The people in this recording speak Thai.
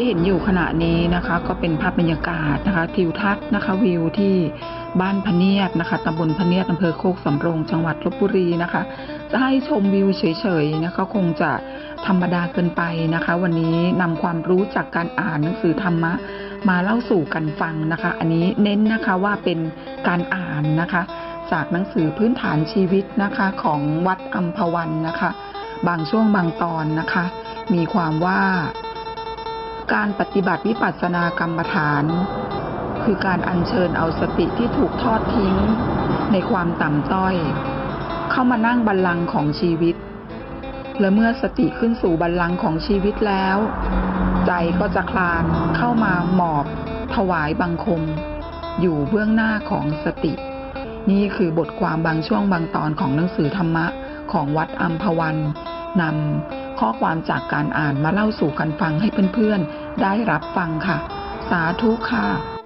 ที่เห็นอยู่ขณะนี้นะคะ ก็เป็นภาพบรรยากาศนะคะทิวทัศน์นะคะวิวที่บ้านพเนียดนะคะตำบลพเนียดอำเภอโคกสำโรงจังหวัดลบบุรีนะคะ จะให้ชมวิวเฉยๆนะคะคงจะธรรมดาเกินไปนะคะ วันนี้นำความรู้จากการอ่านหนังสือธรรมะมาเล่าสู่กันฟังนะคะ อันนี้เน้นนะคะว่าเป็นการอ่านนะคะ จากหนังสือพื้นฐานชีวิตนะคะของวัดอัมพวันนะคะ บางช่วงบางตอนนะคะ มีความว่า การปฏิบัติวิปัสสนากรรมฐาน คือการอัญเชิญเอาสติที่ถูกทอดทิ้งในความต่ำต้อย เข้ามานั่งบัลลังก์ของชีวิต และเมื่อสติขึ้นสู่บัลลังก์ของชีวิตแล้ว ใจก็จะคลานเข้ามาหมอบ ถวายบังคม อยู่เบื้องหน้าของสติ นี่คือบทความบางช่วงบางตอนของหนังสือธรรมะของวัดอัมพวันนำ ข้อความจากการอ่านมาเล่าสู่กันฟังให้เพื่อนๆ ได้รับฟังค่ะ สาธุค่ะ